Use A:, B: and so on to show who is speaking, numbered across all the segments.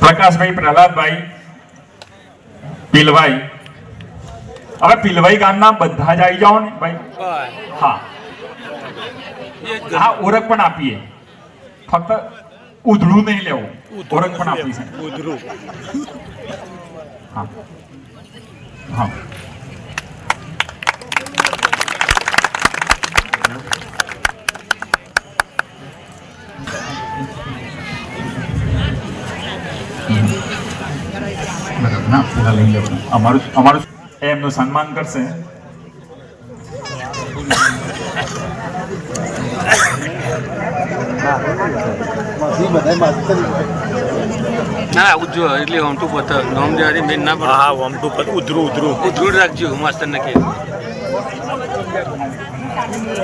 A: પ્રકાશભાઈ પ્રહલાદભાઈ પિલવાઈ. હવે પિલવાઈ ગામના બધા જ આવી જાઓ ને ભાઈ. હા. હા ઓળખ પણ આપીએ. ફક્ત ઉધડું નહીં લેવું. ઓળખ પણ આપી છે. હા. હા. ના પેલા લઈ લેવું અમારું અમારું એ એમનું સન્માન કરશે.
B: ના ઉજ્જો એટલે આમ તું પત નોમ દેવાથી મેન ના પડે.
C: હા પત- ઉધરું ઉધરું.
B: ઉધરું રાખજો માસ્તર ને કે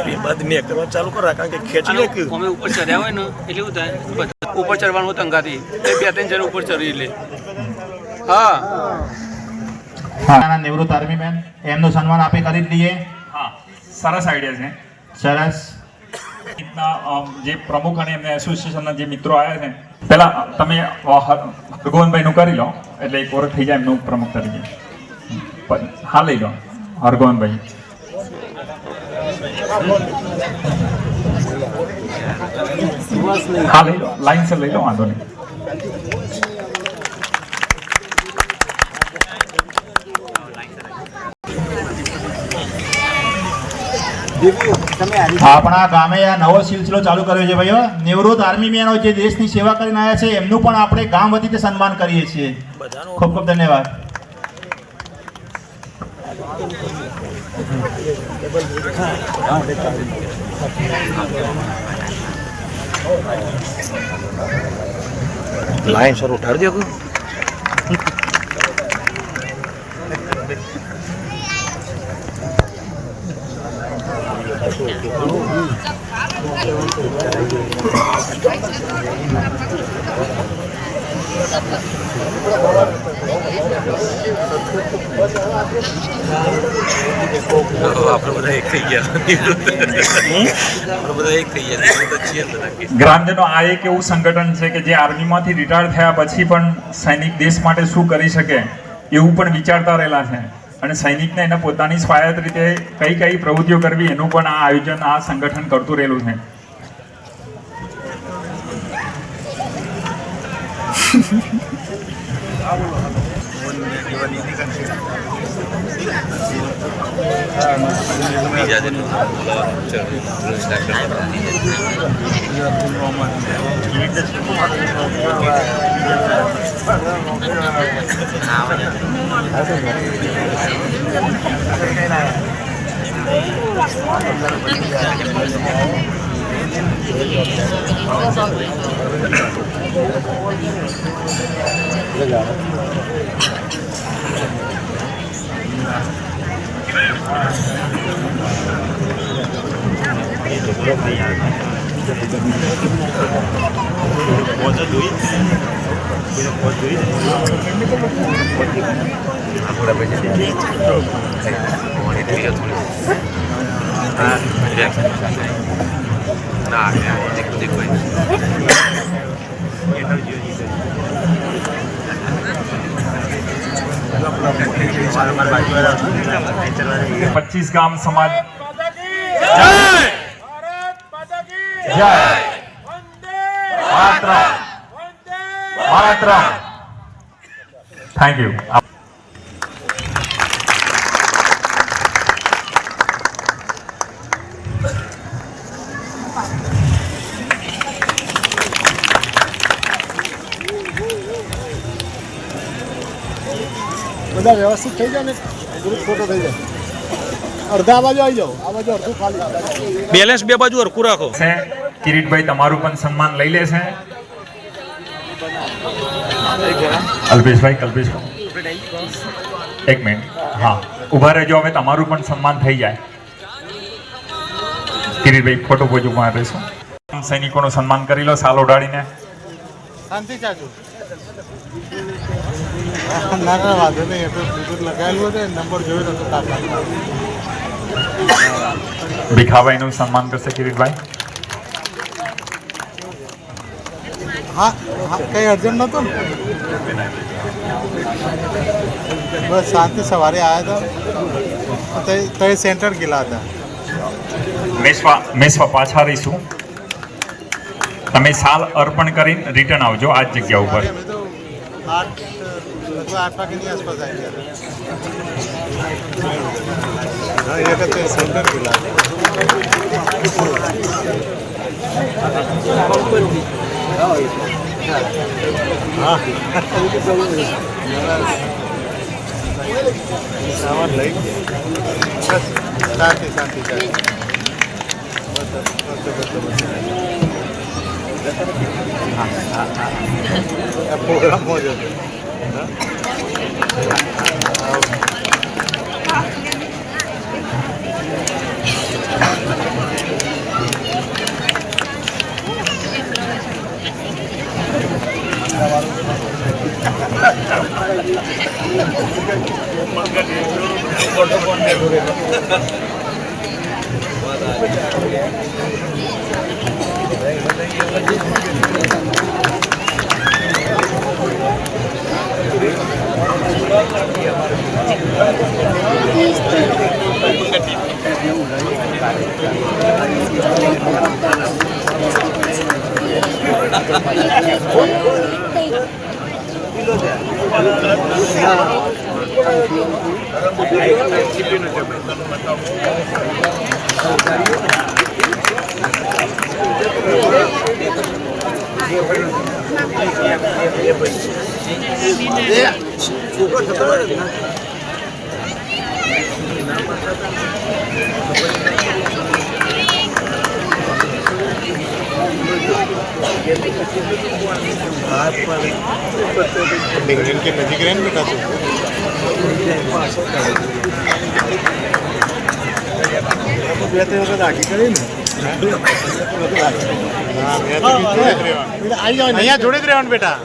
C: એ બાદ મેં કરવા ચાલુ કરા કારણ કે ખેંચી લે
B: અમે ઉપર ચડ્યા હોય ને એટલે શું થાય? ઉપર ચડવાનું હતું અંગાથી. બે ત્રણ જણ ઉપર ચડી એટલે હા.
D: નિવૃત્ત આર્મી બેન એમનું સન્માન આપે કરી જ લઈએ.
A: હા સરસ આઈડિયા છે.
D: સરસ.
A: રીતના જે પ્રમુખ અને એમના એસોસિએશનના જે મિત્રો આવ્યા છે પહેલા તમે હરગોવનભાઈ નું કરી લો એટલે એક ઓળખ થઈ જાય એમનું પ્રમુખ તરીકે. હા લઈ લો હરગોવનભાઈ હા લઈ લો લાઈન સર લઈ લો વાંધો નહીં.
D: આપણા ગામે આ નવો સિલસિલો ચાલુ કર્યો છે ભાઈઓ. નિવૃત્ત આર્મી મેનો જે દેશની સેવા કરીને આવ્યા છે એમનું પણ આપણે ગામ વતીથી સન્માન કરીએ છીએ. ખૂબ ખૂબ ધન્યવાદ.
C: લાઈન સર ઉઠાડી દો આપણે બધા એક થઈ ગયા આપણે બધા એક થઈ ગયા આપણે તો છીએ જ નક્કી.
A: ગ્રામજનો એક એવું સંગઠન છે કે જે આર્મીમાંથી રિટાયર થયા પછી પણ સૈનિક દેશ માટે શું કરી શકે એવું પણ વિચારતા રહેલા છે. અને સૈનિકને એને પોતાની સ્વાયત્ત રીતે કઈ કઈ પ્રવૃત્તિઓ કરવી એનું પણ આ આયોજન, આ સંગઠન કરતું રહેલું છે.
C: બીજા bây không bỏ lỡ những video દેખો
A: પચીસ ગામ સમાજ જય માત્ર માત્ર થેન્ક યુ
E: બધા વ્યવસ્થિત થઈ જાય ને? ગ્રુપ ફોટો થઈ જાય. અડધા બાજુ આવી જાઓ. આ બાજુ અડધું ખાલી.
C: બેલેન્સ બે બાજુ હરખું રાખો.
A: કિરીટભાઈ તમારું પણ સન્માન લઈ લેશે. અલ્પેશભાઈ કલ્પેશભાઈ એક મિનિટ. હા. ઊભા રહેજો હવે તમારું પણ સન્માન થઈ જાય. કિરીટભાઈ ફોટો પોજુમાં રહેશો. સૈનિકોનું સન્માન કરી લો સાલ ઉડાડીને
E: શાંતિ ચાચુ ના ના વાંધો નહીં. લગાવેલું નંબર
A: ભીખાભાઈનું સન્માન કરશે કિરીટભાઈ.
E: હા કંઈ અર્જન્ટ નહોતું ને? બસ શાંતિ સવારે આવ્યા હતા તો એ સેન્ટર ગયેલા હતા.
A: મેસવા મેસવા પાછા રહીશું. તમે સાલ અર્પણ કરીને રિટર્ન આવજો આ જ જગ્યા ઉપર.
E: આઠ આઠ વાગ્યાની આસપાસ આવી ગયા એ વખતે સેન્ટર ગયેલા સામાન લઈ ગયા બસ શાંતિ શાંતિ શાંતિ બસ બસ બસ બસ આ પ્રોગ્રામ મોજો છે ડિંગન કે નજીક રહે ને બેટા તું બે ત્રણ વખત આગી કરી ને હા મેં તો કીધું જોડે જ રહેવાનું. અહીંયા જોડે જ રહેવાનું બેટા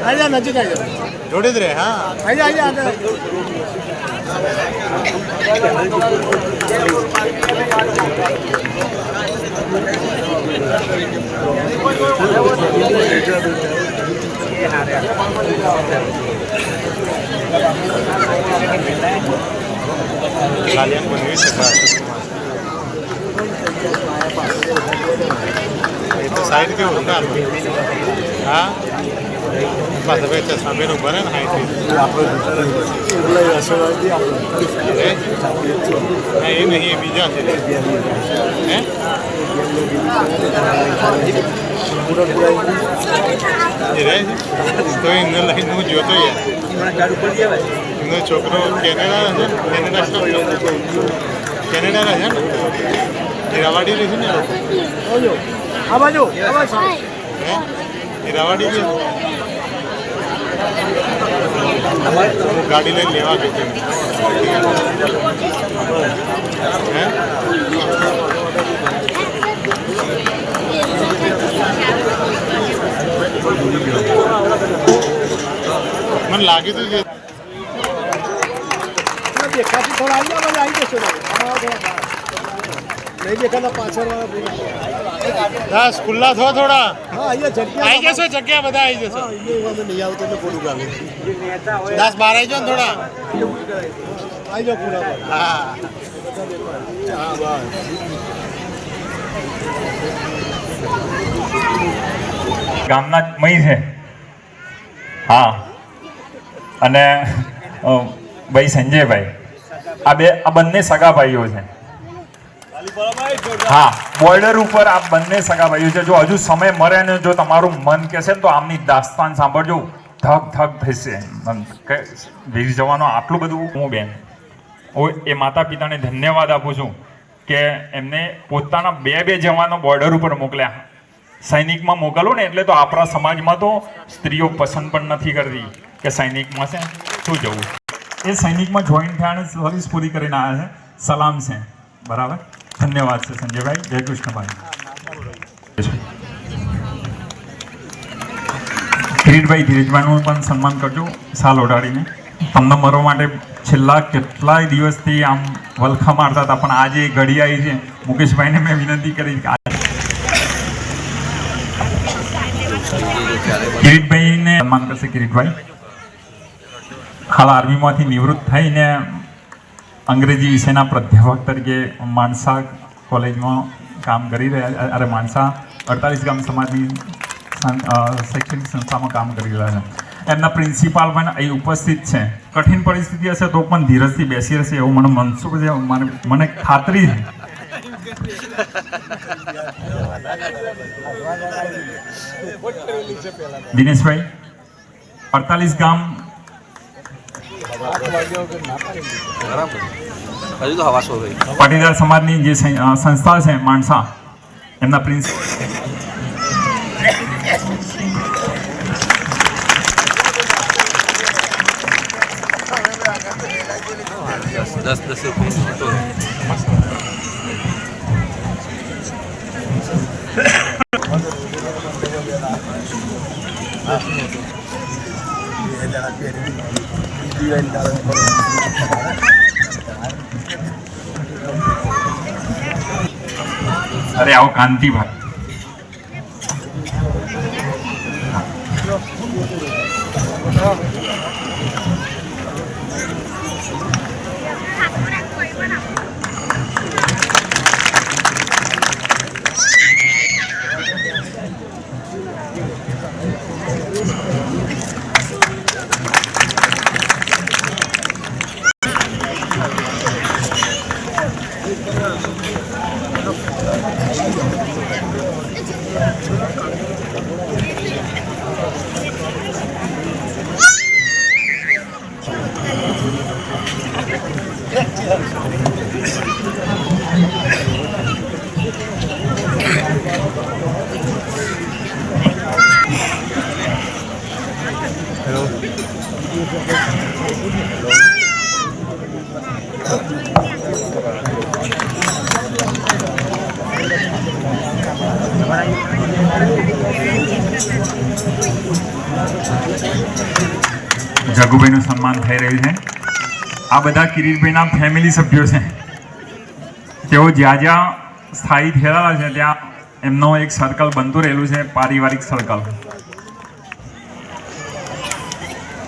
F: આવી જા નજીક આવી જા
E: જોડે જ રહે હા
F: આવી જા આવી જા આગળ
E: Kalian penuhi sebelah Itu saya itu unggah. Hah? હા બસ છે સામેનું ભરે ને હાઈટ એ નહીં એ બીજા છે. હે? તો એને લઈને હું જોતો એનો છોકરો કેનેડા છે કેનેડા કેનેડાના છે? ને? એ રવાડી રહે છે ને
F: આ બાજુ આ બાજુ.
E: હે? એ રવાડી રહે હું ગાડી લઈને લેવા ગયો છું હે મને લાગ્યું હતું કે
F: દેખાતી થોડા આવી જા બાજુ આવી જશો તમે. આમાં થોડા બહાર. નહીં દેખાતા પાછળ વાળા ભૂલી
E: દાસ ખુલ્લા થો થોડા
F: હા અહીંયા જગ્યા
E: આવી જશો જગ્યા બધા આવી જશો
F: નહીં આવતો એટલે
E: દાસ આવી જાઓ ને થોડા.
F: આવી જાઓ પૂરા.
E: હા.
F: હા બસ.
A: ગામના મય છે. હા. અને ભાઈ સંજયભાઈ. આ બે આ બંને સગા ભાઈઓ છે. હા, બોર્ડર ઉપર આ બંને સગા ભાઈઓ છે. જો હજુ સમય મરે ને જો તમારું મન કહેશે તો આમની દાસ્તાન સાંભળજો. ધક ધક થશે. વીર જવાનો આટલું બધું હું બેન હું એ માતા પિતાને ધન્યવાદ આપું છું કે એમને પોતાના બે બે જવાનો બોર્ડર ઉપર મોકલ્યા. સૈનિકમાં મોકલો ને એટલે તો આપણા સમાજમાં તો સ્ત્રીઓ પસંદ પણ નથી કરતી કે સૈનિકમાં છે શું જવું. એ સૈનિકમાં જોઈન થયા અને સર્વિસ પૂરી કરીને આવ્યા છે. સલામ છે. બરાબર? ધન્યવાદ છે સંજયભાઈ. જય કૃષ્ણભાઈ. કિરીટભાઈ ધીરજભાઈનું પણ સન્માન કરજો સાલ ઓઢાડીને. તમને મરવા માટે છેલ્લા કેટલાય દિવસથી આમ વલખા મારતા હતા, પણ આજે ઘડી આવી છે. મુકેશભાઈને મેં વિનંતી કરી કે કિરીટભાઈને સન્માન કરશે કિરીટભાઈ. હાલ આર્મીમાંથી નિવૃત્ત થઈને અંગ્રેજી વિષયના પ્રાધ્યાપક તરીકે માણસા કોલેજમાં કામ કરી રહ્યા અરે માણસા અડતાલીસ ગામ સમાજની શૈક્ષણિક સંસ્થામાં કામ કરી રહ્યા છે. એમના પ્રિન્સિપાલ પણ અહીં ઉપસ્થિત છે. કઠિન પરિસ્થિતિ હશે તો પણ ધીરજથી બેસી રહેશે એવું મને મનસુખ છે. મને મને ખાતરી છે. દિનેશભાઈ, અડતાલીસ ગામ
C: હજુ તો હવા સો ગઈ
A: પાટીદાર સમાજની જે સં- અ, સંસ્થા છે માણસા એમના પ્રિન્સ
C: દસ દસ દસ રૂપિયા
A: અરે આવો કાંતિભાઈ જગુભાઈનું સન્માન થઈ રહ્યું છે. આ બધા કિરીટભાઈના ફેમિલી સભ્યો છે. તેઓ જ્યાં જ્યાં સ્થાયી થયેલા છે, ત્યાં એમનો એક સર્કલ બનતું રહેલું છે, પારિવારિક સર્કલ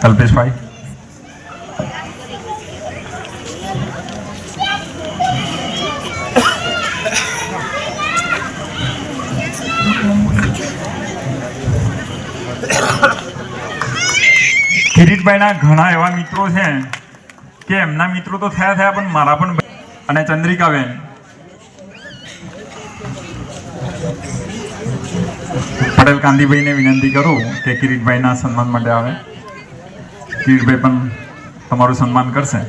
A: કલ્પેશભાઈ કિરીટભાઈના ઘણા એવા મિત્રો છે કે એમના મિત્રો તો થયા થયા, પણ મારા પણ અને ચંદ્રિકાબેન. પટેલ કાંતિભાઈને વિનંતી કરું કે કિરીટભાઈના સન્માન માટે આવે. કિરીટભાઈ પણ તમારું સન્માન કરશે.